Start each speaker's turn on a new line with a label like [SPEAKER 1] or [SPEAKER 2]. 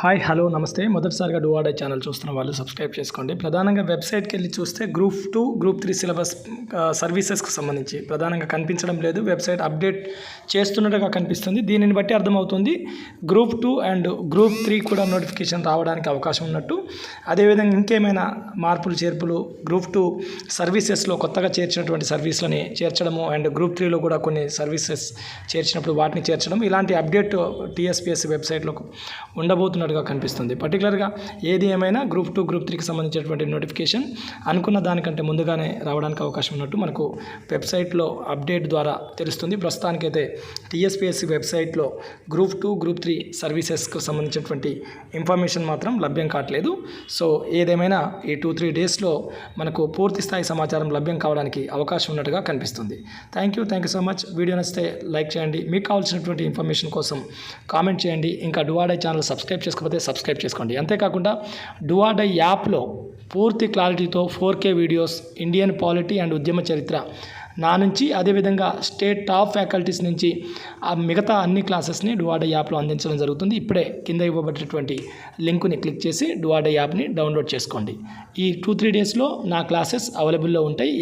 [SPEAKER 1] Hi hello నమస్తే. మొదటిసారిగా డూవాడే channel చూస్తున్న వాళ్ళు సబ్స్క్రైబ్ చేసుకోండి. ప్రధానంగా వెబ్సైట్కి వెళ్ళి చూస్తే group two group three syllabus సర్వీసెస్కి సంబంధించి. ప్రధానంగా కనిపించడం లేదు. వెబ్సైట్ అప్డేట్ చేస్తున్నట్టుగా కనిపిస్తుంది. దీనిని బట్టి అర్థమవుతుంది group two and group three కూడా నోటిఫికేషన్ రావడానికి అవకాశం ఉన్నట్టు. అదేవిధంగా ఇంకేమైనా మార్పులు చేర్పులు గ్రూప్ టూ సర్వీసెస్లో కొత్తగా చేర్చినటువంటి సర్వీసులని చేర్చడము అండ్ గ్రూప్ త్రీలో కూడా కొన్ని సర్వీసెస్ చేర్చినప్పుడు వాటిని చేర్చడం ఇలాంటి అప్డేట్ టీఎస్పీఎస్సీ వెబ్సైట్లో ఉండబో రాబోతున్నట్టుగా కనిపిస్తుంది. పర్టికులర్గా ఏది ఏమైనా గ్రూప్ టూ గ్రూప్ త్రీకి సంబంధించినటువంటి నోటిఫికేషన్ అనుకున్న దానికంటే ముందుగానే రావడానికి అవకాశం ఉన్నట్టు మనకు వెబ్సైట్లో అప్డేట్ ద్వారా తెలుస్తుంది. ప్రస్తుతానికైతే టీఎస్పీఎస్సీ వెబ్సైట్లో గ్రూప్ టూ గ్రూప్ త్రీ సర్వీసెస్కు సంబంధించినటువంటి ఇన్ఫర్మేషన్ మాత్రం లభ్యం కావట్లేదు. సో ఏదేమైనా ఈ టూ త్రీ డేస్లో మనకు పూర్తి స్థాయి సమాచారం లభ్యం కావడానికి అవకాశం ఉన్నట్టుగా కనిపిస్తుంది. Thank you thank you so much video నచ్చితే లైక్ చేయండి. మీకు కావాల్సినటువంటి ఇన్ఫర్మేషన్ కోసం కామెంట్ చేయండి. ఇంకా డువాడై ఛానల్ సబ్స్క్రైబ్ చేసుకోకపోతే సబ్స్క్రైబ్ చేసుకోండి. అంతేకాకుండా డువాడై యాప్లో పూర్తి క్లారిటీతో four K videos Indian polity and ఉద్యమ చరిత్ర నా నుంచి అదేవిధంగా స్టేట్ టాప్ ఫ్యాకల్టీస్ నుంచి ఆ మిగతా అన్ని క్లాసెస్ని డువాడే యాప్లో అందించడం జరుగుతుంది. ఇప్పుడే కింద ఇవ్వబడినటువంటి లింకుని క్లిక్ చేసి డువాడే యాప్ని డౌన్లోడ్ చేసుకోండి. ఈ టూ త్రీ డేస్లో నా క్లాసెస్ అవైలబుల్లో ఉంటాయి.